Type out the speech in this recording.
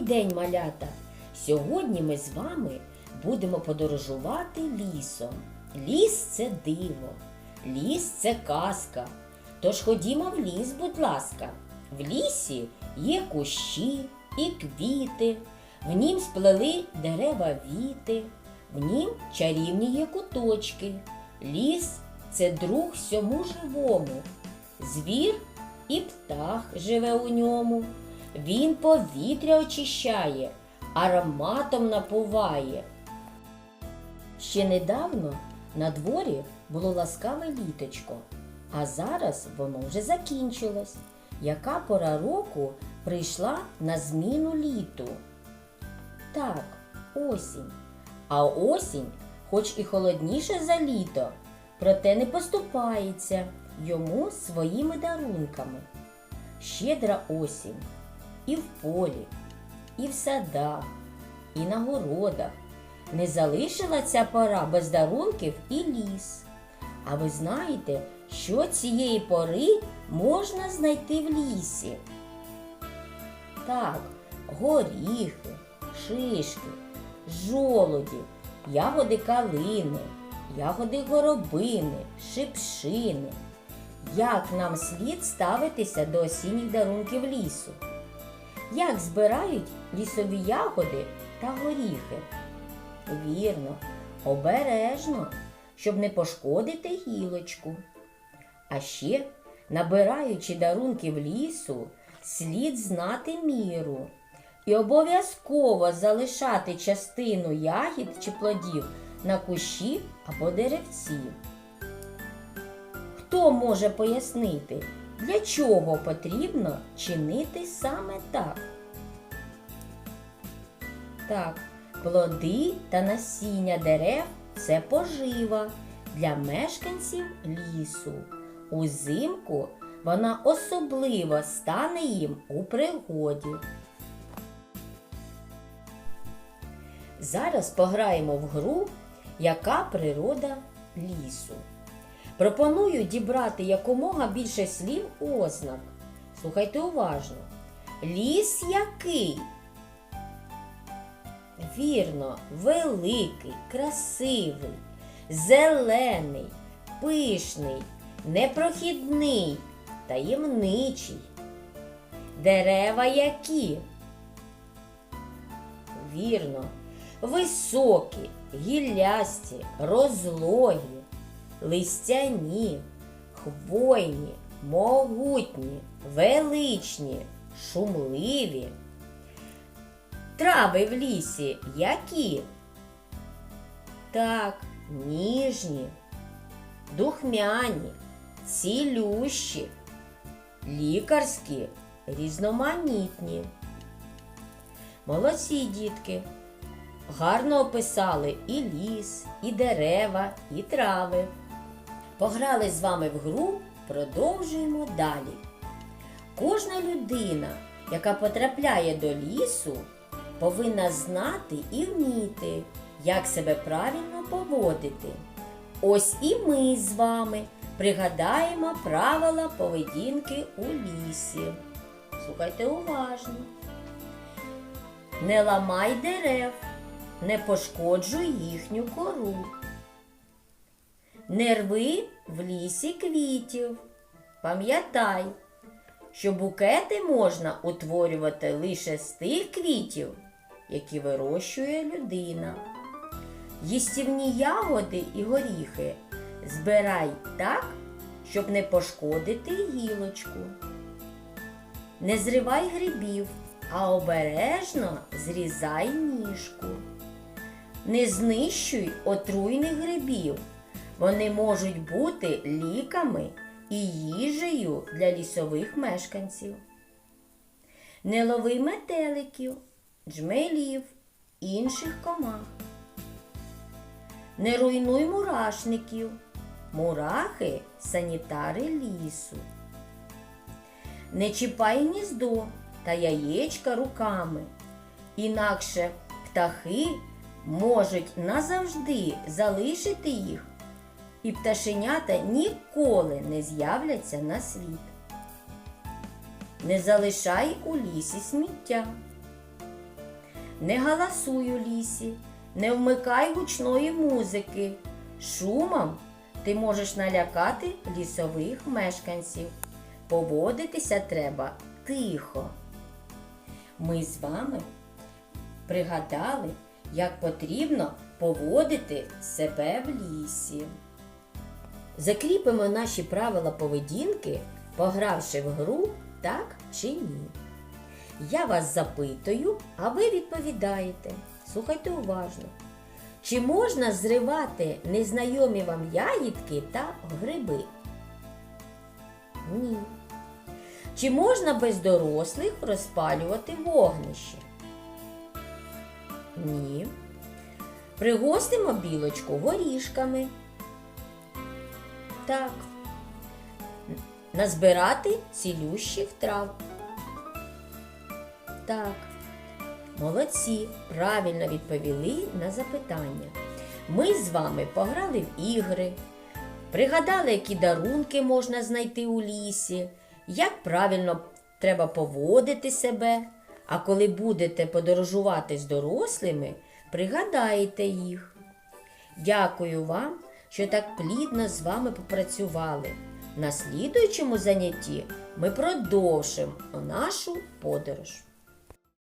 день, малята! Сьогодні ми з вами будемо подорожувати лісом. Ліс це диво, ліс це казка. Тож ходімо в ліс, будь ласка. В лісі є кущі і квіти, в нім сплели дерева віти, в нім чарівні є куточки. Ліс це друг всьому живому. Звір і птах живе у ньому. Він повітря очищає, ароматом напуває. Ще недавно на дворі було ласкаве літочко, а зараз воно вже закінчилось. Яка пора року прийшла на зміну літу? Так, осінь. А осінь, хоч і холодніше за літо, проте не поступається йому своїми дарунками. Щедра осінь і в полі, і в садах, і на городах. Не залишила ця пора без дарунків і ліс. А ви знаєте, що цієї пори можна знайти в лісі? Так, горіхи, шишки, жолуді, ягоди калини, ягоди горобини, шипшини. Як нам слід ставитися до осінніх дарунків лісу? Як збирають лісові ягоди та горіхи? Вірно, обережно, щоб не пошкодити гілочку. А ще, набираючи дарунків лісу, слід знати міру і обов'язково залишати частину ягід чи плодів на кущі або деревці. Хто може пояснити, для чого потрібно чинити саме так? Так, плоди та насіння дерев це пожива для мешканців лісу. Узимку вона особливо стане їм у пригоді. Зараз пограємо в гру, яка природа лісу. Пропоную дібрати якомога більше слів ознак. Слухайте уважно. Ліс який? Вірно, великий, красивий, зелений, пишний, непрохідний, таємничий. Дерева які? Вірно, високі, гіллясті, розлогі, листяні, хвойні, могутні, величні, шумливі. Трави в лісі які? Так, ніжні, духмяні, цілющі, лікарські, різноманітні. Молодці дітки. Гарно описали і ліс, і дерева, і трави. Пограли з вами в гру, продовжуємо далі. Кожна людина, яка потрапляє до лісу, повинна знати і вміти, як себе правильно поводити. Ось і ми з вами пригадаємо правила поведінки у лісі. Слухайте уважно. Не ламай дерев, не пошкоджуй їхню кору. Не рви в лісі квітів. Пам'ятай, що букети можна утворювати лише з тих квітів, які вирощує людина. Їстівні ягоди і горіхи збирай так, щоб не пошкодити гілочку. Не зривай грибів, а обережно зрізай ніжку. Не знищуй отруйних грибів. Вони можуть бути ліками і їжею для лісових мешканців. Не лови метеликів, джмелів, інших комах. Не руйнуй мурашників, мурахи санітари лісу. Не чіпай гніздо та яєчка руками, інакше птахи можуть назавжди залишити їх, і пташенята ніколи не з'являться на світ. Не залишай у лісі сміття. Не галасуй у лісі, не вмикай гучної музики. Шумом ти можеш налякати лісових мешканців. Поводитися треба тихо. Ми з вами пригадали, як потрібно поводити себе в лісі. Закріпимо наші правила поведінки, погравши в гру так чи ні. Я вас запитую, а ви відповідаєте. Слухайте уважно. Чи можна зривати незнайомі вам ягідки та гриби? Ні. Чи можна без дорослих розпалювати вогнище? Ні. Пригостимо білочку горішками. Так. Назбирати цілющих трав. Так. Молодці, правильно відповіли на запитання. Ми з вами пограли в ігри, пригадали, які дарунки можна знайти у лісі, як правильно треба поводити себе. А коли будете подорожувати з дорослими, пригадаєте їх. Дякую вам, що так плідно з вами попрацювали. На слідуючому занятті ми продовжимо нашу подорож.